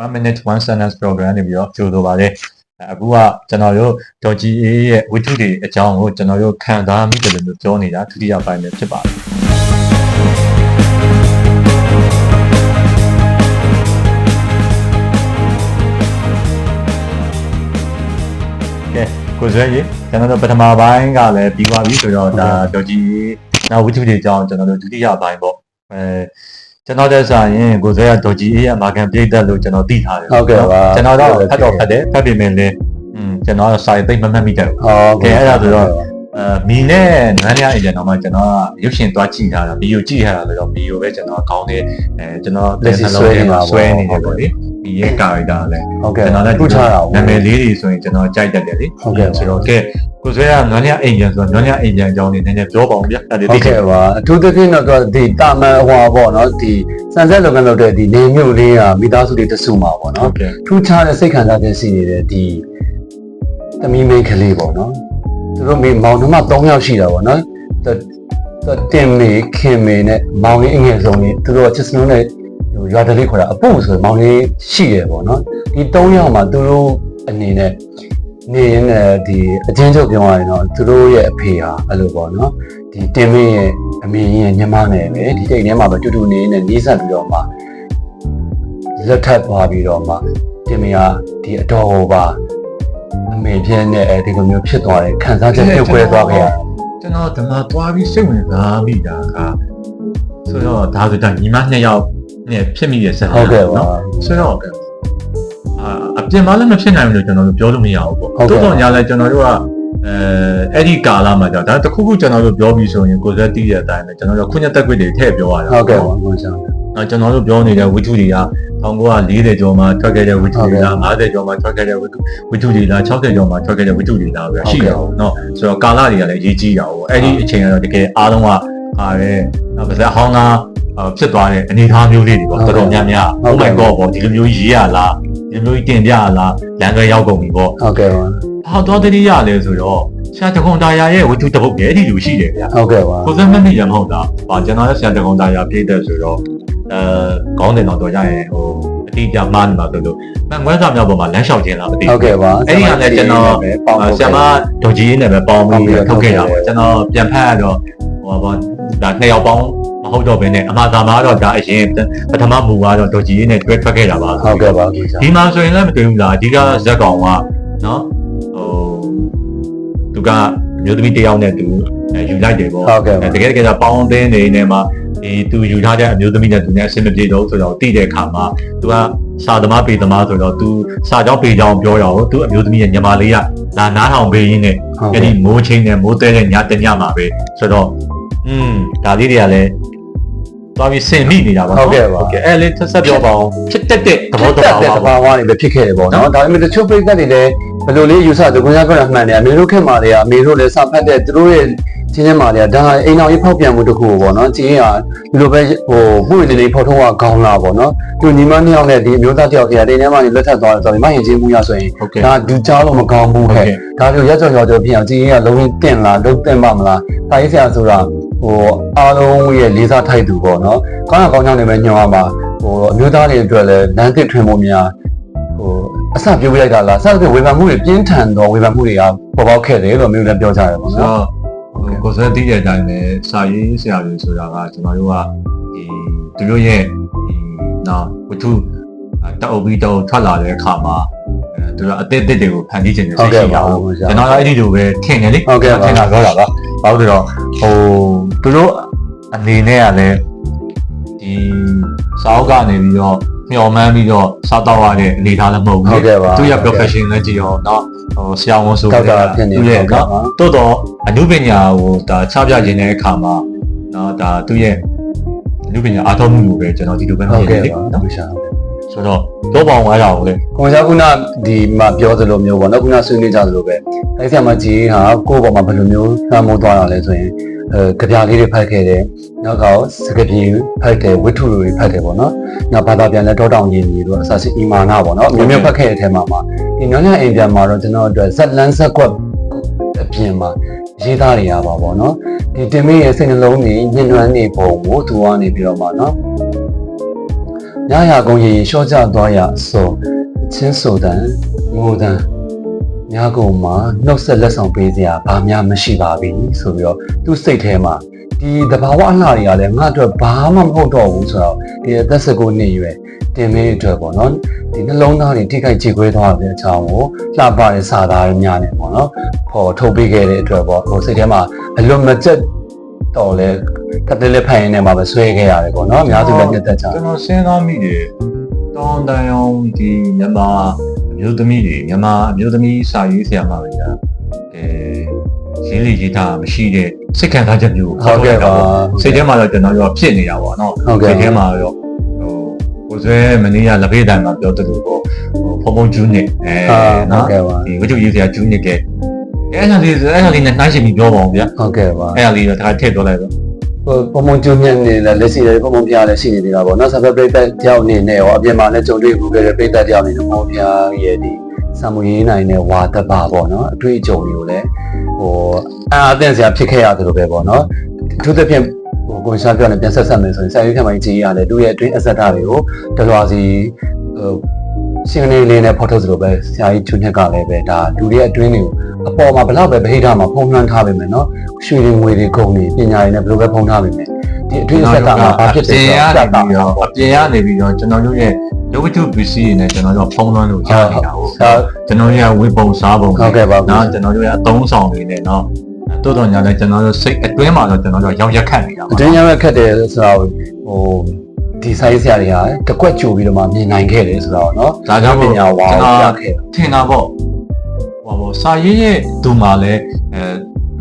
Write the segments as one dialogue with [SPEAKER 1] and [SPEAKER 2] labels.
[SPEAKER 1] 1 minute 1 sentence program နေပြီးတော့ကြိုးဆိုပါတယ်အခုကကျွန်တော်တို့ဒေါ်ကြီးအေးရဲ့ဝိထုတွေအကြောင်းကိုကျွန်တော်တို့ခံစားမိတယ်လို့ပြောနေတာဒုတိယပိုင်းပဲဖြစ်ပါတယ်ကဲကိုစွဲကြီးကျွန်တော်တို့ပထမပိုင်းကလည်းပြီးသွားပြီဆိုတော့ဒါဒေါ်ကြီးနောက်ဝိထုတွေအကြောင်းကျွန်တော်တို့ဒုတိယပိုင်းပေါ့အဲ ကျွန်တော်တက်ဆိုင်ရင်ကိုစွဲကဒေါ်ကြီးအေးရဲ့မာကန်ပြိတ်သက်လို့ကျွန်တော်သိထားတယ်
[SPEAKER 2] ဟုတ်ကဲ့ပါ
[SPEAKER 1] ကျွန်တော်တော့ဖတ်တော့ဖတ်တယ်ဖတ်ပြင်မယ်လေอืมကျွန်တော်တော့စာရေးသိမ့်မမှတ်မိတယ်
[SPEAKER 2] ဟုတ်
[SPEAKER 1] ကဲအဲ့ဒါဆိုတော့အဲမီနဲ့နန်းရအရင်တော့မှကျွန်တော်ကရုပ်ရှင်သွားကြည့်ထားတာဗီဒီယိုကြည့်ထားတာဆိုတော့ဗီဒီယိုပဲကျွန်တော်ကောင်းတယ်အဲကျွန်တော်ဆွဲနေတယ်ပေါ့လေ ဒီရဲ့ကာရီတာလည်း
[SPEAKER 2] ဟုတ်ကဲ့
[SPEAKER 1] ကျွန်တော်လည်း
[SPEAKER 2] ထူးခြားတာ
[SPEAKER 1] နာမည်လေးတွေဆိုရင်ကျွန်တော်ကြိုက်တတ်တယ်လေ
[SPEAKER 2] ဟုတ်ကဲ့
[SPEAKER 1] ဆိုတော့ကဲကိုဆွဲကနန်းရအိမ်ကျန်ဆိုတော့နန်းရအိမ်ကျန်အကြောင်းလေးနည်းနည်းပြောပါအောင်ဗျာဒါလေး
[SPEAKER 2] ဟု
[SPEAKER 1] သိ
[SPEAKER 2] တ်
[SPEAKER 1] ချင်
[SPEAKER 2] ကဲ့ပါအထူးသဖြင့်တော့သူကဒီတာမန်ဟွာပေါ့နော်ဒီစံဆက်လုပ်ငန်းလုပ်တဲ့ဒီနေမြို့လေးကမိသားစုတွေတစုမှာပေါ့
[SPEAKER 1] ဟု
[SPEAKER 2] နော်
[SPEAKER 1] တ်ကဲ့
[SPEAKER 2] ထူးခြားတဲ့စိတ်ခံစားချက်ရှိနေတဲ့ဒီသမီးမိန်းကလေးပေါ့နော်သူတို့မိမောင်နှမ3ယောက်ရှိတာပေါ့နော်သူသူတင်မေခင်မေနဲ့မောင်လေးအငယ်ဆုံးလေးသူတို့ကချစ်စနုံးနဲ့ဟို ရွာတလေးခေါ်တာအပုဆိုမောင်လေးရှိရပေါ့နော်ဒီ3ယောက်မှာသူတို့အနေနဲ့နေရင်လည်းဒီအချင်းချုပ်ပြောရရင်တော့သူတို့ရဲ့အဖေဟာအဲ့လိုပေါ့နော်ဒီတင်မေရဲ့အမေရဲ့ညီမနဲ့ပဲဒီတိတ်ထဲမှာပဲတူတူနေနေနီးစပ်ပြီးတော့မှလက်ထပ်သွားပြီးတော့မှတင်မေဟာဒီအတော်ဟောပါအမေပြင်းနဲ့အဲဒီလိုမျိုးဖြစ်သွားတယ်ခံစားချက်ပြုတ်ကွဲသွားခဲ့ရ
[SPEAKER 1] ကျွန်တော်ဒီမှာသွားပြီးစိတ်ဝင်စားမိတာကဆိုတော့ဒါဆိုတော့ညီမနှစ်ယောက် နဲ့ဖြစ်မိရဲ့ဇာတ်
[SPEAKER 2] ဟုတ်ကဲ့ပါ
[SPEAKER 1] ဆိုတော့အာအပြင်မှာလည်းမဖြစ်နိုင်ဘူးလို့ကျွန်တော်တို့ပြောလို့မရဘူးပေါ့
[SPEAKER 2] တိုး
[SPEAKER 1] တော့ညာလဲကျွန်တော်တို့ကအဲအဲ့ဒီကာလမှာကြာဒါတခုခုကျွန်တော်တို့ပြောပြီးဆိုရင်ကိုယ်စက်တီးတဲ့အတိုင်းပဲကျွန်တော်တို့ခုညက်တက်ွက်တွေထည့်ပြောရတာ
[SPEAKER 2] ဟုတ်ကဲ့ပါဟုတ်ကဲ့
[SPEAKER 1] အဲကျွန်တော်တို့ပြောနေတဲ့ဝိထုတွေက1940ကျော်မှာထွက်ခဲ့တဲ့ဝိထုတွေလား50ကျော်မှာထွက်ခဲ့တဲ့ဝိထုဝိထုတွေလား60ကျော်မှာထွက်ခဲ့တဲ့ဝိထုတွေလားပဲရှိတယ်ပေါ့နော်ဆိုတော့ကာလတွေကလည်းရေးကြီးတာပေါ့အဲ့ဒီအချိန်ကတော့တကယ်အားလုံးကအားရဲပါဇက်ဟောင်းက ဖြစ်သွားတဲ့အနေအထားမျိုးလေးတွေပေါ့တော်တော်များများ Oh my god ပေါ့ဒီလိုမျိုးရေးရလားဒီလိုမျိုးတင်ပြရလားလမ်းကရောက်ကုန်ပြီပေါ့
[SPEAKER 2] ဟုတ်ကဲ့ပါ
[SPEAKER 1] ဟာတော့တတိယလဲဆိုတော့ဆရာတကွန်တာယာရဲ့ဝိထုတစ်ပုတ်ပဲဒီလိုရှိတယ်ဗျာ
[SPEAKER 2] ဟုတ်ကဲ့ပါ
[SPEAKER 1] ကိုစမ်းမမိရမဟုတ်တာ။ဟာကျွန်တော်လည်းဆရာတကောင်သားရပြည့်တဲ့ဆိုတော့အဲခေါင်းတင်တော့တော့ရရင်ဟိုအတိအကျမှားနေမှာဆိုလို့မှန်ခွဲစာမြောက်ပေါ်မှာလမ်းလျှောက်ခြင်းလားမသိ
[SPEAKER 2] ဟုတ်ကဲ့ပါ
[SPEAKER 1] အဲ့ဒီကလည်းကျွန်တော်
[SPEAKER 2] ပေါင်း
[SPEAKER 1] ဆရာမဒေါ်ကြီးနဲ့ပဲပေါင်းပြီးထုတ်ခဲ့တာပေါ့ကျွန်တော်ပြန်ဖတ်ရတော့ ဟိုပါဒါနှစ်ယောက်ပေါင်းမဟုတ်တော့ဘဲနဲ့အမှားသာမှာတော့ဒါအရင်ပထမမူကတော့ဒေါ်ကြီးနဲ့တွဲထွက်ခဲ့တာပါ
[SPEAKER 2] ဟုတ်ကဲ့ပါဘုရား
[SPEAKER 1] ဒီမှာဆိုရင်လည်းမတွေ့ဘူးလားအဓိကဇက်ကောင်ကနော်ဟိုသူကမျိုးသမီးတစ်ယောက်နဲ့သူအဲယူလိုက်တယ်ပေါ့
[SPEAKER 2] ဟုတ်ကဲ့ပါ
[SPEAKER 1] တကယ်တကယ်တော့ပေါင်းတင်းနေနေမှာဒီသူယူထားတဲ့အမျိုးသမီးနဲ့သူနဲ့အဆင်မပြေတော့ဆိုတော့တိတဲ့အခါမှာသူကစာသမားပေသမားဆိုတော့သူစာကြောင်းပေကြောင်းပြောရအောင်သူအမျိုးသမီးရဲ့ညီမလေးကလာနားထောင်ပေးရင်းနဲ့
[SPEAKER 2] ဟုတ်
[SPEAKER 1] အဲ့
[SPEAKER 2] ကဲ့
[SPEAKER 1] ဒီမိုးချင်းနဲ့မိုးတဲတဲ့ညတညမှာပဲဆိုတော့ อืมဒါလေးတွေကလည်းသွားပြီးဆင်မိနေတာပါနော်
[SPEAKER 2] ဟုတ်ကဲ့ပါ
[SPEAKER 1] ဟုတ်ကဲ့အဲ့လေးဆက်ပြောပါအောင်ဖြစ်တက်တဲ့သဘောတ
[SPEAKER 2] တက်
[SPEAKER 1] ဘာ
[SPEAKER 2] တဲ့
[SPEAKER 1] ဝ
[SPEAKER 2] သဘာဝတွေပဲဖြစ်ခဲ့တယ်ပေါ့နော်ဒါပေမဲ့တချို့ပြိဿတွေလည်းဘယ်လိုလေးယူဆသူကွန်ရကွန်ရမှန်တယ်အမေတို့ခက်မာတွေကအမေတို့လည်းစဖတ်တဲ့သူတို့ရဲ့ချင်းချင်းမာတွေကဒါအိမ်အောင်ရေးဖောက်ပြန်မှုတစ်ခုပေါ့နော်ချင်းကဒီလိုပဲဟိုမှုတွေလေးဖောက်ထုံးကခေါင်းလာပေါ့နော်သူညီမနှစ်ယောက်နဲ့ဒီအမျိုးသားတစ်ယောက်ခရတဲ့ထဲမှာလက်ထပ်သွားတယ်ဆိုတော့ဒီမရင်ချင်းမှုရဆိုရင်
[SPEAKER 1] ဟုတ်ကဲ့
[SPEAKER 2] ဒါဒူချားလို့မကောင်းဘူး
[SPEAKER 1] ဟုတ်
[SPEAKER 2] ဟဲ့
[SPEAKER 1] ကဲ့
[SPEAKER 2] ဒါမျိုးရက်ကြော်ကြော်ကြော်ဖြစ်အောင်ချင်းကလုံးဝတင့်လားလုံးတင့်ပါမလားတာရေးဆရာဆိုတာ ဟိုအားလုံးရဲ့လေးစားထိုက်သူပေါ့နော်ကောင်းရကောင်းကြောင်းနေပဲညွှန်ရမှာဟိုအမျိုးသားတွေအတွက်လည်းလမ်းသစ်ထွင်မှုများဟိုအစပြုတ်လိုက်တာလားစသဖြင့်ဝေဖန်မှုတွေပြင်းထန်တော့ဝေဖန်မှုတွေကပေါ်ပေါက်ခဲ့တယ်လို့မျိုးလည်းပြောကြတယ်ပေါ့
[SPEAKER 1] ဆို
[SPEAKER 2] နော်
[SPEAKER 1] တော့ဟိုကိုယ်စက်တည်တဲ့အတိုင်းပဲစာရေးဆရာတွေဆိုတာကကျွန်တော်တို့ကဒီသူတို့ရဲ့ဒီနော်ဝတ္ထုတောက်ပြီးတော့ထွက်လာတဲ့အခါမှာအဲသူတို့အသစ်အသစ်တွေကိုဖန်တီးခြင်းနဲ့စိတ်ရှိရအောင်ကျွန်တော်ကအဲ့ဒီလိုပဲထင်တယ်လေ
[SPEAKER 2] ဟုတ်ကဲ့ပါ
[SPEAKER 1] ထင်တာပြောတာပါ ဘာလို့လဲဆိုတော့ဟိုသူတို့အနေနဲ့ကလည်းဒီစာအုပ်ကနေပြီးတော့မျှော်မှန်းပြီးတော့စားတော့ရတဲ့အနေအထားလည်းမဟုတ်ဘူး
[SPEAKER 2] ဟုတ်ကဲ့ပါ
[SPEAKER 1] သူရဲ့ profession လည်းကြည့်ရောနော်ဟိုဆရာဝန်ဆို
[SPEAKER 2] ဒေါက်တာဖြစ်နေ
[SPEAKER 1] သူရဲ့
[SPEAKER 2] ဟုတ်ကဲ့
[SPEAKER 1] နော်
[SPEAKER 2] ပါ
[SPEAKER 1] တိုးတော့အနုပညာကိုဒါချပြခြင်းတဲ့အခါမှာနော်ဒါသူရဲ့အနုပညာအားထုတ်မှုကိုပဲကျွန်တော်ဒီလိုပဲမြ
[SPEAKER 2] ဟုတ်
[SPEAKER 1] င်
[SPEAKER 2] ကဲ့
[SPEAKER 1] တယ်လေ
[SPEAKER 2] ပါ
[SPEAKER 1] နော်
[SPEAKER 2] ဟုတ်ရှာ
[SPEAKER 1] ဆိုတော့တော့ပေါင်းသွားရအောင်လေ
[SPEAKER 2] ကိုကြောင့်ခုနဒီမှာပြောသလိုမျိုးပေါ့နော်ခုနဆွေးနွေးကြသလိုပဲအဲ့ဆရာမကြီးဟာကိုယ့်ဘောမှာဘယ်လိုမျိုးနှမ်းမိုးသွားတာလဲဆိုရင်အဲကြပြလေးတွေဖတ်ခဲ့တယ်နောက်ကစကပြေဖတ်တယ်ဝိထုတွေဖတ်တယ်ပေါ့နော်နောက်ဘာသာပြန်လဲတောတောင်ရင်းကြီးတို့အစရှိအီမာနာပေါ့နော်အမျိုးမျိုးဖတ်ခဲ့တဲ့အထက်မှာမှာဒီညညအိမ်ပြန်မှာတော့ကျွန်တော်အတွက်ဇက်လန်းဇက်ကွက်အပြင်မှာရေးသားနေရပါပေါ့နော်ဒီတင်မေရဲ့စိတ်နှလုံးကြီးညှဉ်းနှွမ်းနေပုံကိုသူကနေပြီးတော့မှနော် ညရကုန်းရေရင်လျှော့ကျသွားရအစောချင်းဆိုတန်ငိုတန်ညကုန်းမှာနှုတ်ဆက်လက်ဆောင်ပေးစရာဘာမှမရှိပါဘူးဆိုပြီးတော့သူ့စိတ်ထဲမှာဒီတဘာဝအလှတွေကလည်းငါ့အတွက်ဘာမှမဟုတ်တော့ဘူးဆိုတော့ဒီအသက်19နှစ်ရွယ်တင်မင်းအတွက်ပေါ့နော်ဒီနှလုံးသားတွေထိခိုက်ကြေကွဲသွားတဲ့အကြောင်းကိုလှပတဲ့စာသားတွေများနေပေါ့နော်ပေါ်ထုတ်ပေးခဲ့တဲ့အတွက်ပေါ့ဟိုစိတ်ထဲမှာအလွန်မကျက်တော့လဲ ကတည်းကဖိုင်နေမှာပဲဆွဲခဲ့ရတယ်ပေါ့နော်အများစုလည်းနှစ်သက်ကြတယ်
[SPEAKER 1] ကျွန်တော်စဉ်းစားမိတယ်တောင်းတန်အောင်ဒီမြန်မာအမျိုးသမီးတွေမြန်မာအမျိုးသမီးစာရေးဆရာမတွေကအဲရင်းလီရေးတာမရှိတဲ့စိတ်ခံစားချက်မျိုးကို
[SPEAKER 2] ဟုတ်ကဲ့ပါ
[SPEAKER 1] စိတ်ထဲမှာတော့ကျွန်တော်ရောဖြစ်နေတာပေါ့နော်
[SPEAKER 2] ဟုတ်ကဲ့
[SPEAKER 1] စိတ်ထဲမှာတော့ဟိုကိုယ်ဆွဲမနေ့ကလက်ဖေးတိုင်မှာပြောတယ်လို့ပေါ့ဟိုဖုံဖုံကျူးနစ်အဲ
[SPEAKER 2] ဟာဟုတ်
[SPEAKER 1] နော်
[SPEAKER 2] ကဲ့ပါ
[SPEAKER 1] ဒီဝိတုရေးဆရာကျူးနစ်ကဲအဲ့ဒါလေးအဲ့ဒါလေးနဲ့နှိုင်းရှင်ပြီးပြောပါအောင်ဗျာ
[SPEAKER 2] ဟုတ်ကဲ့ပါ
[SPEAKER 1] အဲ့ဒါလေးတော့တစ်ခါထည့်သွားလိုက်တော့
[SPEAKER 2] ဟိုပုံမှန်ကျုံညက်နေလဲလက်ရှိလည်းပုံမှန်ပြလည်းရှိနေသေးတာပေါ့နော်ဆာဖက်ပရိသတ်တယောက်အနေနဲ့ရောအပြင်မှာလည်းကြုံတွေ့မှုခဲ့တဲ့ပရိသတ်တယောက်အနေနဲ့ပုံမှန်ပြရဲ့ဒီဆံမွေးနိုင်တဲ့ဝါတပါပေါ့နော်အတွေ့အကြုံတွေကိုလည်းဟိုအာအသင့်စရာဖြစ်ခဲ့ရတယ်လို့ပဲပေါ့နော်သူတစ်ဖြင့်ဟိုကိုရှာပြောနေပြန်ဆက်ဆက်မယ်ဆိုရင်ဆရာကြီးခမိုင်းကြီးရတယ်သူ့ရဲ့အတွင်းအဆက်တာတွေကိုတလွာစီဟို ရှင်နေလေးနဲ့ဖော်ထုတ်သလိုပဲဆရာကြီးချွန်းညက်ကလည်းပဲဒါလူတွေရဲ့အတွင်းတွေကိုအပေါ်မှာဘလောက်ပဲဗဟိတမှာဖုံးလွှမ်းထားပေမယ်နော်ရွှေတွေငွေတွေကုန်တွေပညာတွေနဲ့ဘယ်လိုပဲဖုံးထားပေမယ်ဒီအတွင်းအဆက်ကမှာဘာဖြစ်တယ်
[SPEAKER 1] အပြင်
[SPEAKER 2] ဆို
[SPEAKER 1] ကနေ
[SPEAKER 2] တော့
[SPEAKER 1] ပြီးတော့အပြင်ကနေပြီးတော့ကျွန်တော်တို့ရဲ့ရုပ်ဝတ္ထုပစ္စည်းတွေနဲ့ကျွန်တော်တို့ဖုံးလွှမ်းလို့ရနေတာဟုတ်
[SPEAKER 2] ဒါ
[SPEAKER 1] ကျွန်တော်တို့ရဲ့ဝေပုံစားပုံ
[SPEAKER 2] ဟုတ်ကဲ့ပါ
[SPEAKER 1] နော်ကျွန်တော်တို့ရဲ့အသုံးဆောင်တွေနဲ့နော်တိုးတော်ညာလဲကျွန်တော်တို့စိတ်အတွင်းမှာတော့ကျွန်တော်တို့ရောက်ရက်ခတ်နေတာ
[SPEAKER 2] အတွင်းရမဲ့ခက်တယ်ဆိုတော့ဟို ဒီဆိုင်ဆရာတွေကတကွက်ကြိုပြီးတော့မှမြင်နိုင်ခဲ့တယ်ဆိုတော့เนาะ
[SPEAKER 1] ဒါကြောင့်
[SPEAKER 2] ပ
[SPEAKER 1] မို့
[SPEAKER 2] ညာဝါ
[SPEAKER 1] ကျွန်
[SPEAKER 2] ကို
[SPEAKER 1] တော်
[SPEAKER 2] ရခဲ့
[SPEAKER 1] ထင်တာပေါ့ဟောပေါ့စာရေးရဲ့သူမှလည်းအဲ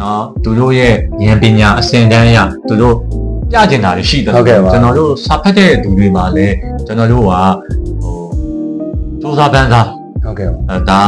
[SPEAKER 1] နော်သူတို့ရဲ့ဉာဏ်ပညာအစင်တန်းအရသူတို့ပြကျင်တာတွေရှိတယ်ကျွန်တော်တို့စာဖတ်တဲ့သူတွေမှာလည်းကျွန်တော်တို့ကဟိုစူးစမ်းပန်းစား
[SPEAKER 2] ဟုတ်ကဲ့ပါ
[SPEAKER 1] အဲဒါ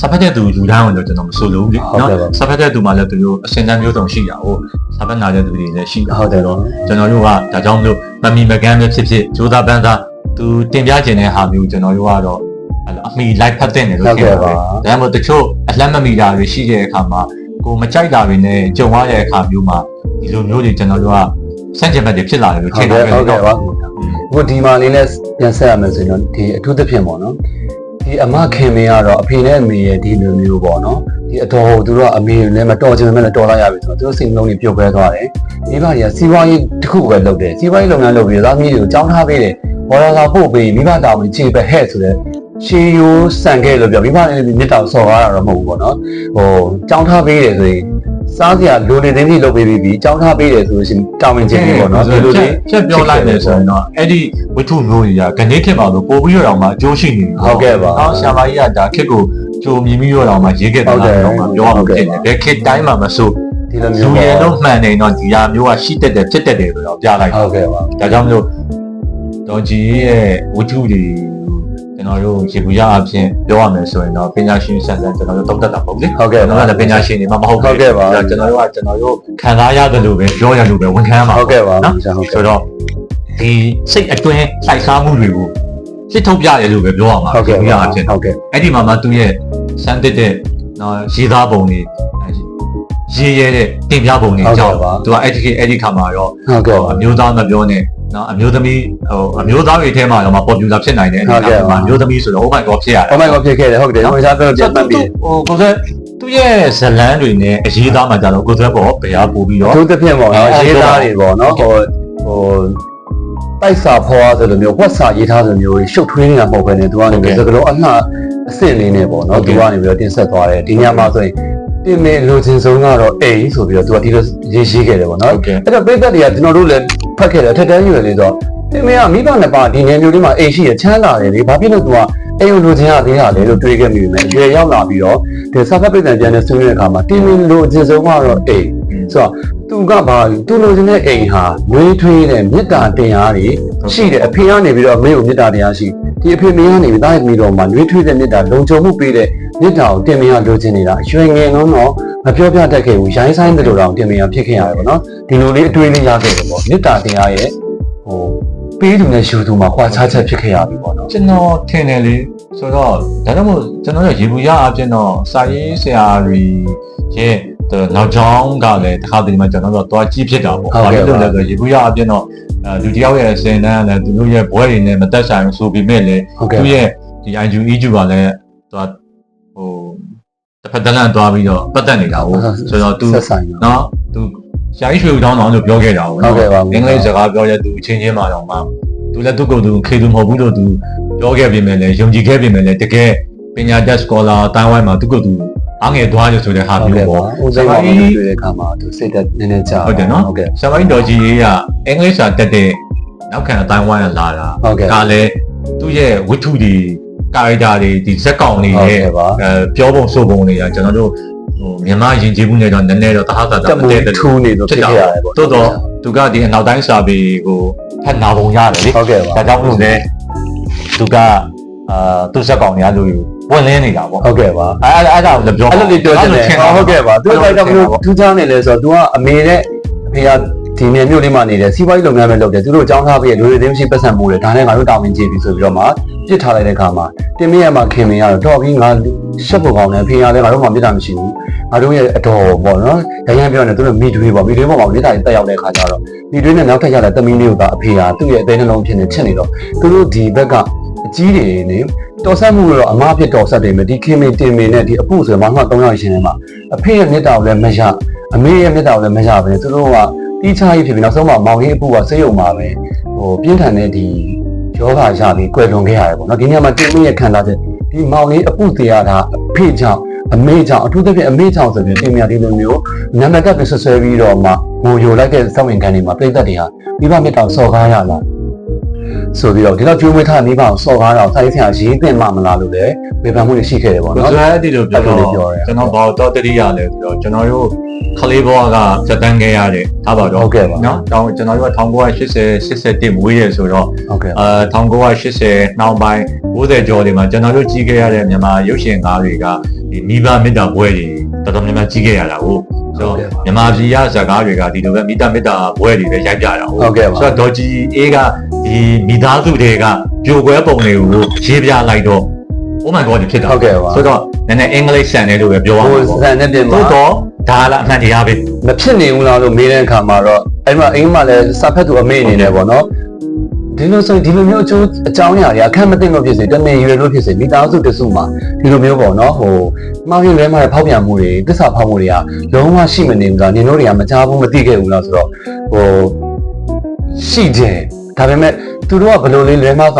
[SPEAKER 1] စာဖတ်တဲ့သူလူတိုင်းကိုတော့ကျွန်တော်မဆိုလို့ဘူးလေ
[SPEAKER 2] ဟုတ်
[SPEAKER 1] နော်
[SPEAKER 2] ကဲ့ပါ
[SPEAKER 1] စာဖတ်တဲ့သူမှလည်းသူတို့အစင်တန်းမျိုးစုံရှိတာဟုတ်စာဖတ်နာတဲ့သူတွေလည်းရှိတာ
[SPEAKER 2] ဟုတ်တယ်တော့
[SPEAKER 1] ကျွန်တော်တို့ကဒါကြောင့်မလို့ မမီမကန်ပဲဖြစ်ဖြစ်စူးစမ်းပန်းစားသူတင်ပြခြင်းတဲ့ဟာမျိုးကျွန်တော်တို့ကတော့အဲ့လိုအမိလိုက်ဖတ်တဲ့တယ်လို့ထင်ပါတယ်ဒါကြောင့်မို့တချို့အလတ်မမီတာတွေရှိတဲ့အခါမှာကိုမကြိုက်တာတွေနဲ့ကြုံရတဲ့အခါမျိုးမှာဒီလိုမျိုးတွေကျွန်တော်တို့ကစန့်ကျင်ဘက်တွေဖြစ်လာတယ်လို့ထ
[SPEAKER 2] ဟုတ်
[SPEAKER 1] င်
[SPEAKER 2] ကဲ့
[SPEAKER 1] တယ်
[SPEAKER 2] ဟုတ်ကဲ့ပါ
[SPEAKER 1] อืม
[SPEAKER 2] အခုဒီမှာလေးနဲ့ပြန်ဆက်ရမယ်ဆိုရင်တော့ဒီအထူးသဖြင့်ပေါ့နော် ဒီအမခင်မင်းကတော့အဖေနဲ့အမေရဲ့ဒီလိုမျိုးပေါ့နော်ဒီအတော်ကိုသူတို့ကအမေကိုလည်းမတော်ချင်မဲ့လည်းတော်လိုက်ရပြီဆိုတော့သူတို့စိတ်နှလုံးတွေပြုတ်ခွဲသွားတယ်မိဘတွေကစီးပွားရေးတစ်ခုပဲလုပ်တယ်စီးပွားရေးလုပ်ငန်းလုပ်ပြီးတော့သားသမီးတွေကိုကြောင်းထားပေးတယ်ဘော်လာလာပို့ပေးမိဘတာဝန်ခြေပဲဟဲ့ဆိုတဲ့ရှေးရိုးဆန်ခဲ့လို့ပြောမိဘတွေမြစ်တောင်ဆော်ရတာတော့မဟုတ်ဘူးပေါ့နော်ဟိုကြောင်းထားပေးတယ်ဆိုရင် စားစရာလိုနေသေးသေးလုပ်ပေးပြီးကြောင်းထားပေးတယ်ဆိုလို့ရှိရင်တာဝန်ချင်းတွေပေါ့နော်ဒီလိုလေး
[SPEAKER 1] ဖြတ်ပြောလိုက်မယ်ဆိုရင်တော့အဲ့ဒီဝိထုမျိုးတွေကခဏခေတ်ပါလို့ပို့ပြီးတော့မှအကျိုးရှိနေပြီ
[SPEAKER 2] ဟုတ်ကဲ့ပါ
[SPEAKER 1] အော်ဆရာမကြီးကဒါခေတ်ကိုကြိုမြင်ပြီးတော့မှရေးခဲ့တာ
[SPEAKER 2] ဟုတ်တယ်
[SPEAKER 1] တော့မှပြောရမှာဖြစ်တယ်ဘယ်ခေတ်တိုင်းမှာမဆို
[SPEAKER 2] ဒီလို
[SPEAKER 1] လူ
[SPEAKER 2] မျိုး
[SPEAKER 1] ရ
[SPEAKER 2] ပေါ့
[SPEAKER 1] ယ်လို့မှန်နေတော့ဒီဟာမျိုးကရှိတတ်တယ်ဖြစ်တတ်တယ်ဆိုတော့ပြလိုက်
[SPEAKER 2] ဟုတ်ကဲ့ပါ
[SPEAKER 1] ဒါကြောင့်မလို့တော့ကြီးရဲ့ဝိထုတွေ ကျွန်တော်တို့ရေဘူးရအဖြစ်ပြောရမယ်ဆိုရင်တော့ပညာရှင်ဆန်ဆန်ကျွန်တော်တို့တုံးတက်တာပေါ့လေ
[SPEAKER 2] ဟုတ်ကဲ့
[SPEAKER 1] ကျွန်
[SPEAKER 2] ပါ
[SPEAKER 1] တော်ကလည်းပညာရှင်တွေမှမဟုတ်
[SPEAKER 2] ဟုတ်ကဲ့ပါ
[SPEAKER 1] ကျွန်တော်တို့ကကျွန်တော်တို့ခံစားရတယ်လို့ပဲပြောရလို့ပဲဝန်ခံရမှာ
[SPEAKER 2] ဟုတ်ကဲ့ပါ
[SPEAKER 1] နော်
[SPEAKER 2] ဟုတ်ကဲ့
[SPEAKER 1] ဆိုတော့ဒီစိတ်အတွင်းလိုက်စားမှုတွေကိုစစ်ထုတ်ပြတယ်လို့ပဲပြောရမှာ
[SPEAKER 2] ဟုတ်ကဲ့
[SPEAKER 1] ဒီ
[SPEAKER 2] ပါ
[SPEAKER 1] အဖြစ်
[SPEAKER 2] ဟုတ်ကဲ့
[SPEAKER 1] အဲ့ဒီမှာမှသူရဲ့စမ်းတစ်တဲ့နော်ရေးသားပုံတွေရေးရဲတဲ့တင်ပြပုံတွေကြောင့်သူကအဲ့ဒီအဲ့ဒီခါမှာတော့
[SPEAKER 2] ဟုတ်ကဲ့ပါ
[SPEAKER 1] အမျိုးသားမပြောနဲ့ နော်အမျိုးသမီးဟိုအမျိုးသားတွေထဲမှာတော့မပေါ်ပြူလာဖြစ်နိုင်တယ်အဲ့ဒီခါမှာအမျိုးသမီးဆိုတော့ oh my god ဖြစ်ရတယ်
[SPEAKER 2] Oh my god ဖြစ်ခဲ့တယ်ဟုတ်တယ်ဟိုစားပြောပြန်မှတ်ပြီး
[SPEAKER 1] ဟိုကိုယ်ကသူ့ရဲ့ဇလန်းတွေနဲ့အရေးသားမှကြတော့ကိုယ်ကပေါ့ဘယ်ဟာပို့ပြီးတော့
[SPEAKER 2] သူတစ်ဖြင့်ပေါ့နော်ရေးသားတွေပေါ့နော်ဟိုဟိုတိုက်စာဖော်ရဆိုလိုမျိုးဝက်စာရေးထားဆိုလိုမျိုးရှုပ်ထွေးနေတာမဟုတ်ဘဲနဲ့သူကနေပြီးစကလုံးအလှအဆင့်လေးနဲ့ပေါ့နော်သူကနေပြီးတော့တင်ဆက်သွားတယ်ဒီညမှာဆိုရင် တင်မေလိုချင်ဆုံးကတော့အိမ်ဆိုပြီးတော့သူကဒီလိုရေးရှိခဲ့တယ်ပေါ့နော်
[SPEAKER 1] ဟုတ်ကဲ့
[SPEAKER 2] အဲ့တော့ပိတ်သက်တွေကကျွန်တော်တို့လည်းဖတ်ခဲ့တယ်အထက်တန်းရွယ်လေးဆိုတင်မေကမိဘနှစ်ပါးဒီနေမျိုးလေးမှာအိမ်ရှိရချမ်းသာတယ်လေဘာဖြစ်လို့သူကအိမ်ကိုလိုချင်ရသေးတာလေလို့တွေးခဲ့မိပြီမဲ့အရွယ်ရောက်လာပြီးတော့ဒီစာဖတ်ပိတ်သက်ပြန်နေဆွေးနွေးတဲ့အခါမှာတင်မေလိုချင်ဆုံးကတော့အိမ်ဆိုတော့သူကဘာလဲသူလိုချင်တဲ့အိမ်ဟာနှွေးထွေးတဲ့မေတ္တာတရားတွေရှိတယ်အဖေကနေပြီးတော့အမေကိုမေတ္တာတရားရှိ ဒီအဖေမင်းကနေပြီးတားရပြီးတော့မှနှွေးထွေးတဲ့မေတ္တာလုံခြုံမှုပေးတဲ့မေတ္တာကိုတင်မရလိုချင်နေတာအရွယ်ငယ်လုံးတော့မပြောပြတတ်ခဲ့ဘူးရိုင်းဆိုင်တဲ့လိုတော့တင်မရဖြစ်ခဲ့ရတယ်ပေါ့နော်ဒီလိုလေးအတွေးလေးရခဲ့တယ်ပေါ့မေတ္တာတရားရဲ့ဟိုပေးသူနဲ့ယူသူမှာခွာခြားချက်ဖြစ်ခဲ့ရပြီပေါ့နော်
[SPEAKER 1] ကျွန်တော်ထင်တယ်လေဆိုတော့ဒါကြောင့်မို့ကျွန်တော်တို့ရေဘူးရအပြင်တော့စာရေးဆရာတွေရဲ့နောက်ကြောင်းကလည်းတစ်ခါတည်းမှာကျွန်တော်တို့တော့တွားကြည့်ဖြစ်တာပေါ့ဘာလို့လဲဆိုတော့ရေဘူးရအပြင်တော့ အဲသူတယောက်ရဲ့စင်တန်းကလည်းသူတို့ရဲ့ဘွဲတွေနဲ့မသက်ဆိုင်ဘူးဆိုပေမဲ့လည်း
[SPEAKER 2] ဟုတ်ကဲ့
[SPEAKER 1] သူရဲ့ဒီ IU EQ ကလည်းသူကဟိုတစ်ဖက်တစ်လန့်သွားပြီးတော့ပတ်သက်နေတာဟုတ်ဆိုတော့သူ
[SPEAKER 2] ဆက်ဆိုင်တော့
[SPEAKER 1] နော်သူရှာကြီးရွှေဦးတောင်းတောင်းလို့ပြောခဲ့တာဟုတ်
[SPEAKER 2] ဟုတ်ကဲ့ပါ
[SPEAKER 1] အင်္ဂလိပ်စကားပြောတဲ့သူအချင်းချင်းမှတော့မှသူလည်းသူ့ကိုယ်သူခေသူမဟုတ်ဘူးလို့သူပြောခဲ့ပြင်မဲ့လည်းယုံကြည်ခဲ့ပြင်မဲ့လည်းတကယ်ပညာတတ်စကောလာအတိုင်းဝိုင်းမှာသူ့ကိုယ်သူ အားငယ်သွားရဆိုတဲ့ဟာ
[SPEAKER 2] ဟုတ်
[SPEAKER 1] မျိုး
[SPEAKER 2] ကဲ့ပါ
[SPEAKER 1] ပေါ့
[SPEAKER 2] ဦးစိမ်းပါလို့တွေ့တဲ့အခါမှာသူစိတ်သက်နည်းနည်းကြာ
[SPEAKER 1] ဟုတ်တယ်နော်
[SPEAKER 2] ဟုတ်ကဲ့
[SPEAKER 1] ဆမိုင်းတော်ကြီးရေးကအင်္ဂလိပ်စာတက်တဲ့နောက်ခံအတိုင်းဝိုင်းကလာတာ
[SPEAKER 2] ဟုတ်ကဲ့
[SPEAKER 1] ဒါလည်းသူ့ရဲ့ဝတ္ထုတွေကာရိုက်တာတွေဒီဇက်ကောင်တွေ
[SPEAKER 2] ဟုတ်
[SPEAKER 1] ရဲ့
[SPEAKER 2] ကဲ့ပါ
[SPEAKER 1] အဲပြောပုံဆိုပုံတွေကကျွန်တော်တို့ဟိုမြန်မာယဉ်ကျေးမှုနဲ့တော့နည်းနည်းတော့တဟတာတာ
[SPEAKER 2] တက်
[SPEAKER 1] မ
[SPEAKER 2] မှု
[SPEAKER 1] တည့်တဲ့
[SPEAKER 2] ထူးနေတော့ဖြစ်ခဲ့ရတယ်ပေါ့
[SPEAKER 1] တိုးတော့သူကဒီအနောက်တိုင်းစာပေကိုဖတ်နာပုံရတယ်လေ
[SPEAKER 2] ဟုတ်ကဲ့ပါ
[SPEAKER 1] ဒါကြောင့်မလို့လေသူကအာသူဇက်ကောင်တွေကလူ ဝင်လင်းနေတာပေါ့
[SPEAKER 2] ဟုတ်ကဲ့ပါ
[SPEAKER 1] အဲအဲ့ဒါကိုလည်းပြော
[SPEAKER 2] အဲ့လိုလေးပြောချင်တယ်
[SPEAKER 1] အဲ့လို
[SPEAKER 2] ဟုတ်ကဲ့ပါသူကလည်းတော့ဘလို့ထူးခြားနေလဲဆိုတော့ तू ကအမေနဲ့အဖေကဒီနေမျိုးလေးမှနေတယ်စီးပွားရေးလုပ်ငန်းပဲလုပ်တယ်သူတို့အကြောင်းထားပြီးလူတွေသိမရှိပတ်စံမှုတယ်ဒါနဲ့ငါတို့တာဝန်ကျေပြီဆိုပြီးတော့မှပြစ်ထားလိုက်တဲ့အခါမှာတင်မရမှာခင်မင်ရတော့တော်ပြီးငါရှက်ဖို့ကောင်းတယ်ဖေရလည်းငါတို့မှပြစ်တာမရှိဘူးငါတို့ရဲ့အတော်ပေါ့နော်ရရန်ပြောနေသူတို့မိတွေပေါ့မိတွေပေါ့မှာမိသားစုတက်ရောက်တဲ့အခါကျတော့မိတွေနဲ့နောက်ထပ်ရတဲ့တမီးလေးကိုကအဖေကသူ့ရဲ့အသေးနှလုံးဖြစ်နေချစ်နေတော့သူတို့ဒီဘက်ကအကြီးတွေနေ တော်ဆက်မှုတော့အမားဖြစ်တော်ဆက်တယ်မယ်ဒီခင်မင်တင်မင်နဲ့ဒီအပုဆိုရင်မှမှ3ယောက်ရှင်နေမှာအဖေရဲ့မြတ်တာကိုလည်းမရအမေရဲ့မြတ်တာကိုလည်းမရပဲသူတို့ကတီးချားကြီးဖြစ်ပြီးနောက်ဆုံးမှမောင်ကြီးအပုကစိတ်ယုံမှာပဲဟိုပြင်းထန်တဲ့ဒီယောဂရပြီးကွယ်လွန်ခဲ့ရတယ်ပေါ့နော်ဒီနေရာမှာတင်မင်ရဲ့ခံစားချက်ဒီမောင်လေးအပုတရားတာအဖေကြောင့်အမေကြောင့်အထူးသဖြင့်အမေကြောင့်ဆိုပြီးတင်မြဒီလိုမျိုးနာမည်ကပ်ဆွဆွဲပြီးတော့မှငိုယိုလိုက်တဲ့စောင့်ဝင်ခံတွေမှာပြိသက်တွေဟာမိဘမြတ်တာကိုစော်ကားရလား ဆိုပြီးတော့ဒီတော့ကျွေးမွေးထားမိဘကိုစော်ကားတော့စိုင်းဆရာရေးတင်မှမလားလို့လည်းဝေဖန်မှုတွေရှိခဲ့တယ်ပေါ့
[SPEAKER 1] နော်
[SPEAKER 2] နော်
[SPEAKER 1] ဆိုတော့အဲ့ဒီလိုပြော
[SPEAKER 2] အဲ့လို
[SPEAKER 1] တော့
[SPEAKER 2] လေးပြောတယ်
[SPEAKER 1] ကျွန်တော်ဘာတော့တတိယလဲဆိုတော့ကျွန်တော်တို့ခလေးဘွားကစက်တန်းခဲ့ရတဲ့ထားပါတော့
[SPEAKER 2] ဟုတ်ကဲ့ပါ
[SPEAKER 1] နော်တောင်းကျွန်တော်တို့က1980 81မွေးရဆိုတော့
[SPEAKER 2] ဟုတ်ကဲ့
[SPEAKER 1] အာ1980နောက်ပိုင်း90ကျော်တွေမှာကျွန်တော်တို့ကြီးခဲ့ရတဲ့မြန်မာရုပ်ရှင်ကားတွေကဒီမိဘမေတ္တာပွဲတွေတော်တော်များများကြီးခဲ့ရတာဟုတ်ဆိုတော့မြန်မာပြည်ရဇာတ်ကားတွေကဒီလိုပဲမိတ္တာမေတ္တာပွဲတွေပဲရိုက်ပြတာဟုတ်
[SPEAKER 2] ဟုတ်ကဲ့ပါ
[SPEAKER 1] ဆိုတော့ဒေါ်ကြီးအေးက ဒီမိသားစုတွေကပြိုကွဲပုံတွေကိုရေးပြလိုက်တော့ Oh my god ဖြစ်တာ
[SPEAKER 2] ဟုတ်ကဲ့ပါ
[SPEAKER 1] ဆိုတော့နည်းနည်းအင်္ဂလိပ်ဆန်တယ်လို့ပဲပြောရ
[SPEAKER 2] ဟို
[SPEAKER 1] မှာ
[SPEAKER 2] စံ
[SPEAKER 1] ပေါ့
[SPEAKER 2] နဲ့ပြင်မှာ
[SPEAKER 1] သို့တော့ဒါလားအမှန်တရားပဲ
[SPEAKER 2] မဖြစ်နေဘူးလားလို့မေးတဲ့အခါမှာတော့အဲ့မှာအိမ်မှာလည်းစာဖတ်သူအမေအနေနဲ့ပေါ့နော်ဒီလိုဆိုရင်ဒီလိုမျိုးအကျိုးအကြောင်းအရာတွေအခက်မသိလို့ဖြစ်စေတမင်ရွယ်လို့ဖြစ်စေမိသားစုတစုမှာဒီလိုမျိုးပေါ့နော်ဟိုမောင်ရင်လဲမှာဖောက်ပြန်မှုတွေတစ္ဆာဖောက်မှုတွေကလုံးဝရှိမနေဘူးလားနင်တို့တွေကမကြားဘူးမသိခဲ့ဘူးလားဆိုတော့ဟိုရှိတယ် ဒါပေမဲ့သူတို့ကဘယ်လိုလေးလဲမှာက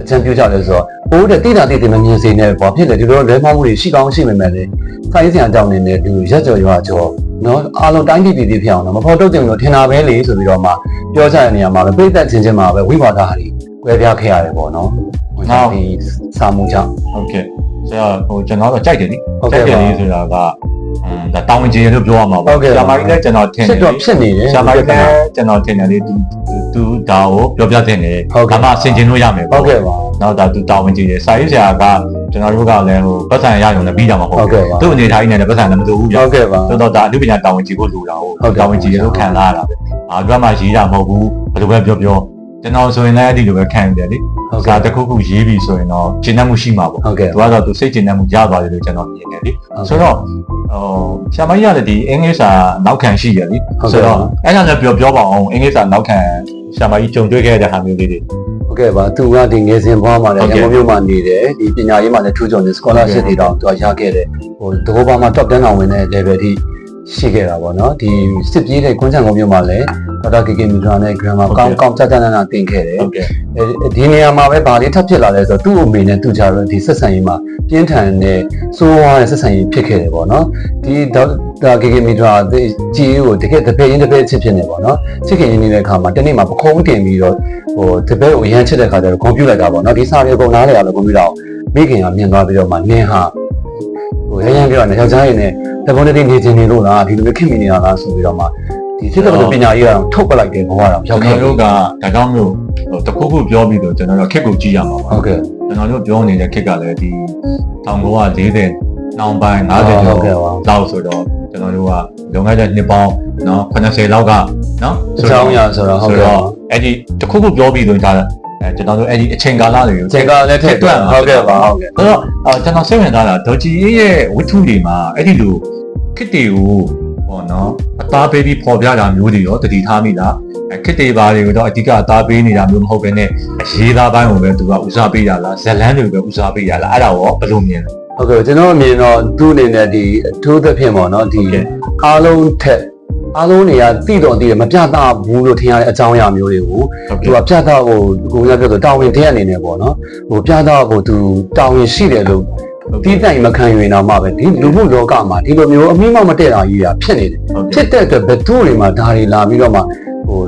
[SPEAKER 2] အကြံပြုကြလဲဆိုတော့အိုးတဲ့တိတာတိတိမမြင်စေနဲ့ပေါ့ဖြစ်တယ်ဒီလိုလဲမှာမှုတွေရှိကောင်းရှိမယ်မယ်လေစိုင်းစရာအကြောင်းနေနဲ့ဒီရက်ကြော်ရွာကြော်နော်အားလုံးတိုင်းပြည်ပြည်ပြည်ဖြစ်အောင်တော့မဖော်ထုတ်တင်လို့ထင်တာပဲလေဆိုပြီးတော့မှပြောကြတဲ့နေရာမှာပဲပြိသက်ချင်းချင်းမှာပဲဝိပါဒဟာတွေကွဲပြားခဲ့ရတယ်ပေါ့နော်ဟိုကြောင့်ဒီစာမှုကြောင့်
[SPEAKER 1] ဟုတ်ကဲ့ဆိုတော့ဟိုကျွန်တော်တော့ကြိုက်တယ်နိ
[SPEAKER 2] ဟုတ်
[SPEAKER 1] ကြို
[SPEAKER 2] ကဲ့
[SPEAKER 1] က်တယ်
[SPEAKER 2] ပါ
[SPEAKER 1] လေဆိုတာကอืม ဒါတောင်းဝင်ခြင်းလို့ပြောရမှာ
[SPEAKER 2] ဟု
[SPEAKER 1] ပေါ့
[SPEAKER 2] တ်ကဲ့
[SPEAKER 1] ဆ
[SPEAKER 2] ပါ
[SPEAKER 1] ရာမကြီးလည်းကျွန်တော်ထင်
[SPEAKER 2] ဖြစ်
[SPEAKER 1] တယ်
[SPEAKER 2] တော့ဖြစ်နေတယ်
[SPEAKER 1] ဆရာမကြီးလည်းကျွန်တော်ထင်တယ်လေသူသူဒါကိုပြောပြတဲ့နေ
[SPEAKER 2] ဟုတ်ကဲ့
[SPEAKER 1] ဒါမှဆင်ကျင်လို့ရမယ်
[SPEAKER 2] ဟု
[SPEAKER 1] ပေါ့
[SPEAKER 2] တ်ကဲ့ပါ
[SPEAKER 1] နော်ဒါသူတောင်းဝင်ခြင်းတယ်စာရေးဆရာကကျွန်တော်တို့ကလည်းဟိုပတ်စံရရုံနဲ့ပြီးတာမှာဟုတ်
[SPEAKER 2] ဟုတ်ကဲ့ပါ
[SPEAKER 1] သူ့အနေထားကြီးနဲ့လည်းပတ်စံလည်းမတူဘူးဗျာ
[SPEAKER 2] ဟုတ်ကဲ့ပါ
[SPEAKER 1] တော်တော်ဒါအနုပညာတာဝန်ကြီးဖို့လိုတာဟုတ်
[SPEAKER 2] ဟုတ်ကဲ့
[SPEAKER 1] တာဝန်ကြီးရလို့ခံလာရတာပဲအာကမှရေးတာမဟုတ်ဘူးဘယ်လိုပဲပြောပြောကျွန်တော်ဆိုရင်လည်းအဲ့ဒီလိုပဲခံရတယ်လေ
[SPEAKER 2] ဟုတ်
[SPEAKER 1] စာ
[SPEAKER 2] ကဲ့
[SPEAKER 1] တစ်ခုခုရေးပြီဆိုရင်တော့ကျင့်တတ်မှုရှိမှာပေါ့
[SPEAKER 2] ဟုတ်ကဲ့
[SPEAKER 1] သူကတော့သူစိတ်ကျင့်တတ်မှုရသွားတယ်လို့ကျွန်တော်မြင်တယ်လေ
[SPEAKER 2] ဟုတ်ကဲ့
[SPEAKER 1] ဆိုတော့ ဟိုဆရာမကြီးကလည်းဒီအင်္ဂလိပ်စာနောက်ခံရှိရလေ
[SPEAKER 2] ဟုတ်ကဲ့
[SPEAKER 1] ဆိုတော့အဲ့ဒါလည်းပြောပြောပါအောင်အင်္ဂလိပ်စာနောက်ခံဆရာမကြီးကြုံတွေ့ခဲ့တဲ့ဟာမျိုးလေးတွေ
[SPEAKER 2] ဟုတ်ကဲ့ပါသူကဒီငယ်စဉ်ဘဝမှာလည်း
[SPEAKER 1] ဟုတ်
[SPEAKER 2] ရ
[SPEAKER 1] ကဲ့
[SPEAKER 2] န်ကုန်မြို့မှာနေတယ်ဒီပညာရေးမှာလည်းထူးချွန်တဲ့ scholarship တွေတော့သူကရခဲ့တယ်ဟိုတဘောပါမှာ top 10အောင်ဝင်တဲ့ level ထိရှိခဲ့တာပေါ့နော်ဒီစစ်ပြေးတဲ့ကွန်းချံကုန်းမြို့မှာလည်း ဒေါက်တာကေကေမီဒရာနဲ့ grammar ကောင်းကောင်းကြကြနာနာသင်ခဲ့တယ်
[SPEAKER 1] ဟုတ်ကဲ့
[SPEAKER 2] အဲဒီနေရာမှာပဲဗာလေးထပ်ဖြစ်လာလဲဆိုတော့သူ့အမေနဲ့သူ့ကြတော့ဒီဆက်ဆံရေးမှာပြင်းထန်တဲ့စိုးဝါးတဲ့ဆက်ဆံရေးဖြစ်ခဲ့တယ်ပေါ့နော်ဒီဒေါက်တာကေကေမီဒရာကြီးကိုတကယ်တပည့်ရင်းတပည့်ချစ်ဖြစ်နေပေါ့နော်ချစ်ခင်ရင်းနေတဲ့အခါမှာတနေ့မှာပခုံးတင်ပြီးတော့ဟိုတပည့်ကိုအရန်ချစ်တဲ့အခါကျတော့ကွန်ပျူတာကပေါ့နော်ဒီစာတွေအကုန်နားလေရလို့ကွန်ပျူတာကိုမိခင်ကမြင်သွားပြီးတော့မှနင်းဟာဟိုရရန်ပြောတယ်ယောက်ျားရည်နဲ့တပုံတည်းနေချင်းနေလို့လားဒီလိုမျိုးခင်မိနေတာလားဆိုပြီးတော့မှဒီ စစ်တပ်ကပညာရေးကတော့ထုတ်ပလိုက်တဲ့ဘဝတော့
[SPEAKER 1] ကျွ
[SPEAKER 2] ရောက်
[SPEAKER 1] န်
[SPEAKER 2] ခဲ့
[SPEAKER 1] တော်
[SPEAKER 2] တယ်
[SPEAKER 1] တို့ကဒါကြောင့်မို့ဟိုတစ်ခုခုပြောပြီးတော့ကျွန်တော်တို့ခက်ကိုကြည့်ရမှာပါ
[SPEAKER 2] ဟုတ်ကဲ့
[SPEAKER 1] ကျွန်တော်တို့ပြောနေတဲ့ခက်ကလည်းဒီ1940နောက်ပိုင်း50
[SPEAKER 2] ဟုတ်
[SPEAKER 1] ကျော်
[SPEAKER 2] ကဲ့ပါ
[SPEAKER 1] လောက်ဆိုတော့ကျွန်တော်တို့ကလွန်ခဲ့တဲ့နှစ်ပေါင်းနော်80လောက်ကနော်
[SPEAKER 2] အကြောင်းအရာဆိုတော့ဟုတ်
[SPEAKER 1] ဆို
[SPEAKER 2] ကဲ့
[SPEAKER 1] တော့အဲ့ဒီတစ်ခုခုပြောပြီးဆိုရင်ဒါအဲကျွန်တော်တို့အဲ့ဒီအချိန်ကာလတွေကို
[SPEAKER 2] ချိန်ကလည်းထည့်တွက်ဟုတ်ကဲ့ပါဟုတ်ကဲ့
[SPEAKER 1] ဆိုတော့အာကျွန်တော်စိတ်ဝင်စားတာဒေါ်ကြီးရဲ့ဝိထုတွေမှာအဲ့ဒီလိုခစ်တွေကိုဟို ပေါ့နော်အသားပေးပြီးပေါ်ပြတာမျိုးတွေရောတတိထားမိလားအဲခစ်တေပါတွေကိုတော့အဓိကအသားပေးနေတာမျိုးမဟုတ်ဘဲနဲ့အရေးသားပိုင်းကိုပဲသူကဦးစားပေးတာလားဇလန်းတွေကိုပဲဦးစားပေးတာလားအဲ့ဒါရောဘယ်လိုမြင်လဲ
[SPEAKER 2] ဟုတ်ကဲ့ကျွန်တော်အမြင်တော့သူ့အနေနဲ့ဒီအထူးသဖြင့်ပေါ့နော်ဒီ
[SPEAKER 1] ဟုတ်ကဲ့
[SPEAKER 2] အားလုံးထက်အားလုံးတွေကတိတော်တိတယ်မပြတ်သားဘူးလို့ထင်ရတဲ့အကြောင်းအရာမျိုးတွေကို
[SPEAKER 1] ဟုတ်
[SPEAKER 2] သူ
[SPEAKER 1] ကဲ့
[SPEAKER 2] ကပြတ်သားဖို့ကိုကပြောဆိုတာဝန်တဲ့အနေနဲ့ပေါ့နော်ဟိုပြတ်သားဖို့သူတာဝန်ရှိတယ်လို့ တီးတိုင်မခံယူရင်တော့မှပဲဒီလူမှုလောကမှာဒီလိုမျိုးအမိမမတည့်တာကြီးတာဖြစ်နေတယ်
[SPEAKER 1] ဟုတ်
[SPEAKER 2] ဖြစ်တဲ့အတွက်ဘယ်သူတွေမှာဒါတွေလာပြီးတော့မှဟို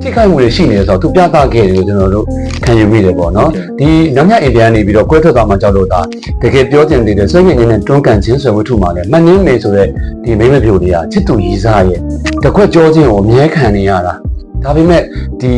[SPEAKER 2] ထိခိုက်မှုတွေရှိနေတယ်ဆိုတော့သူပြသခဲ့တယ်လို့ကျွန်တော်တို့ခံယူမိတယ်ပေါ့နော်ဒီနမအိန္ဒိယနေပြီးတော့ကွဲထွက်သွားမှကြောက်လို့ဒါတကယ်ပြောကျင်သေးတယ်ဆွေးငင်နေတဲ့တွန်းကန်ချင်းဆွေဝတ္ထုမှာလည်းမနှင်းနေဆိုတဲ့ဒီမိမပြိုတွေကချစ်သူရည်စားရဲ့တကွက်ကြောချင်းကိုအမြဲခံနေရတာဒါပေမဲ့ဒီ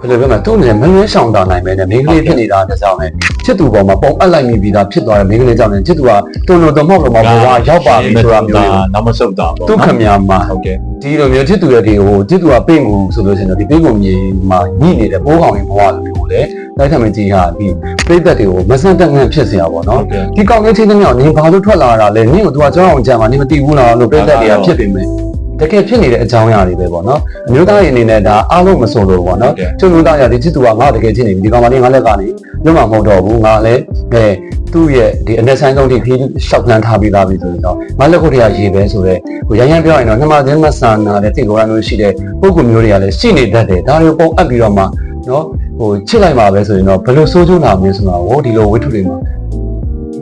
[SPEAKER 2] ဘယ်လိုပြောမလဲသူ့နဲ့မလွဲဆောင်တာနိုင်ပဲနဲ့မိန်းကလေးဖြစ်နေတာတစ်စောင်းနဲ့ချစ်သူပေါ်မှာပုံအပ်လိုက်မိပြီးသားဖြစ်သွားတဲ့မိန်းကလေးကြောင့်လည်းချစ်သူကတွန်းလို့တော့မဟုတ်တော့မှဘောကရောက်ပါပြီဆိုတာမျိုးတွေ
[SPEAKER 1] နောက်မဆုတ်တာပေါ့
[SPEAKER 2] သူခမညာမှာ
[SPEAKER 1] ဟုတ်ကဲ့
[SPEAKER 2] ဒီလိုမျိုးချစ်သူရဲ့ဒီဟိုချစ်သူကပိတ်မှုဆိုလို့ရှိရင်တော့ဒီပိတ်မှုမြေမှာညှိနေတဲ့ပိုးကောင်ရင်ဘဝလိုမျိုးကိုလည်းတိုက်ထမကြီးဟာဒီပြိသက်တွေကိုမဆန့်တက်ငန့်ဖြစ်စရာပေါ့
[SPEAKER 1] ဟု
[SPEAKER 2] နော်
[SPEAKER 1] တ်ကဲ့
[SPEAKER 2] ဒီကောင်လေးချင်းတဲ့မြောက်နင်ဘာလို့ထွက်လာတာလဲနင်ကသူကကြောင်းအောင်ကြမ်းမှာနင်မသိဘူးလားလို့ပြိသက်တွေကဖြစ်ပေမဲ့ တကယ်ဖြစ်နေတဲ့အကြောင်းအရာတွေပဲပေါ့နော်အမျိုးသားရဲ့အနေနဲ့ဒါအားလုံးမစုံလို့ပေါ့နော်ကျုံလို့သားရဒီချစ်သူကငါ့ကိုတကယ်ချစ်နေပြီဒီကောင်မလေးငါလက်ကနေလွတ်မှာမဟုတ်တော့ဘူးငါလည်းအဲသူ့ရဲ့ဒီအနက်ဆိုင်ဆုံးဒီခီးရှောက်လန်းထားပြီးသားပြီဆိုရင်တော့ငါလက်ခုတ်ထရရေပဲဆိုတော့ဟိုရရန်ပြောရင်တော့နှမသင်းမဆန်နာတဲ့တိတ်ကောရမျိုးရှိတဲ့ပုံကူမျိုးတွေကလည်းရှိနေတတ်တယ်ဒါတွေကိုပုံအပ်ပြီးတော့မှနော်ဟိုချစ်လိုက်မှာပဲဆိုရင်တော့ဘယ်လိုစိုးကျိုးလာမလဲဆိုတော့ဟိုဒီလိုဝိထုတွေမှာ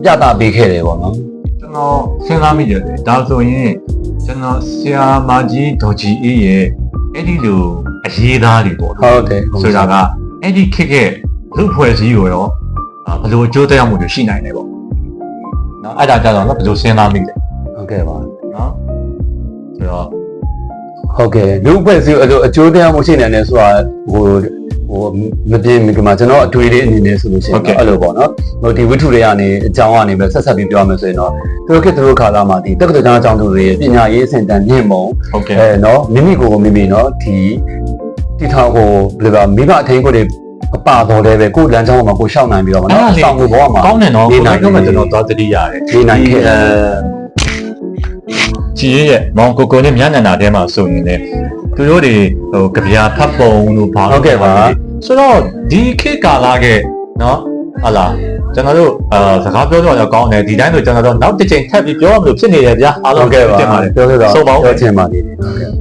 [SPEAKER 2] ပြတာပေးခဲ့တယ်ပေါ့နော်
[SPEAKER 1] ကျွန်တော်စဉ်းစားမိတယ်လေဒါဆိုရင် ကျွန်တော်ဆရာမကြီးဒေါ်ကြီးအေးရဲ့အဲ့ဒီလိုအရေးသားတွေပေါ့နော်
[SPEAKER 2] ဟုတ်တယ်
[SPEAKER 1] ဆိုတာကအဲ့ဒီခက်ခဲ့လူဖွဲ့စည်းကိုရောအာဘယ်လိုအကျိုးသက်ရောက်မှုတွေရှိနိုင်လဲပေါ့နော်အဲ့ဒါကြတော့နော်ဘယ်လိုစဉ်းစားမိလဲ
[SPEAKER 2] ဟုတ်ကဲ့ပါ
[SPEAKER 1] နော်ဆိုတော့
[SPEAKER 2] ဟုတ်ကဲ့လူ့အဖွဲ့အစည်းအဲ့လိုအကျိုးတရားမှုရှိနေတယ်ဆိုတာဟို ဟိုမပြင်းဒီမှာကျွန်တော်အတွေ့အကြုံအနေနဲ့ဆိုလို့ရှိရင်တော့အဲ့လိုပေါ့နော်ဟိုဒီဝိထုတွေကနေအကြောင်းကနေပဲဆက်ဆက်ပြီးပြောရမယ်ဆိုရင်တော့သူတို့ခေတ်သူတို့ခါလာမှာဒီတက္ကသိုလ်ကျောင်းအကြောင်းသူတွေရဲ့ပညာရေးအဆင့်တန်းမြင့်မုံ
[SPEAKER 1] ဟုတ်ကဲ့
[SPEAKER 2] အဲနော်မိမိကိုယ်ကိုမိမိနော်ဒီတီထောင်ကိုဘယ်လိုပါမိဘအထင်းကိုတွေအပါတော်လည်းပဲကိုယ်လမ်းကြောင်းပေါ်မှာကိုရှောက်နိုင်ပြီးတော့မနော်ဆောင်ကိုဘောမှာ
[SPEAKER 1] ကောင်းတယ်နော်
[SPEAKER 2] နေ
[SPEAKER 1] ကို
[SPEAKER 2] နိုင်
[SPEAKER 1] ယ်ကတော့ကျွန်တော်သွားသတိရတယ်
[SPEAKER 2] နေနိုင်ခဲ့တယ်
[SPEAKER 1] ကြည်ရဲ့မောင်ကိုကိုနဲ့မြန်နန္ဒာထဲမှာဆိုရင်လည်းသူတို့တွေဟိုကြပြာဖတ်ပုံလို့ပါ ဆိုတော့ဒီခေတ်ကာလကနော်ဟာလားကျွန်တော်တို့အာစကားပြောတော့ကောင်းတယ်ဒီတိုင်းဆိုကျွန်တော်တို့နောက်တစ်ချိန်ထပ်ပြီးပြောရမလို့ဖြစ်နေတယ်ဗျာအား
[SPEAKER 2] ဟု
[SPEAKER 1] လုံး
[SPEAKER 2] တ်ကဲ့ပါ
[SPEAKER 1] တင်ပါတယ်
[SPEAKER 2] ပြောလို့တော့
[SPEAKER 1] ဆုံးပါဦး
[SPEAKER 2] ပြောချင်ပါသေးတယ်ဟုတ်ကဲ့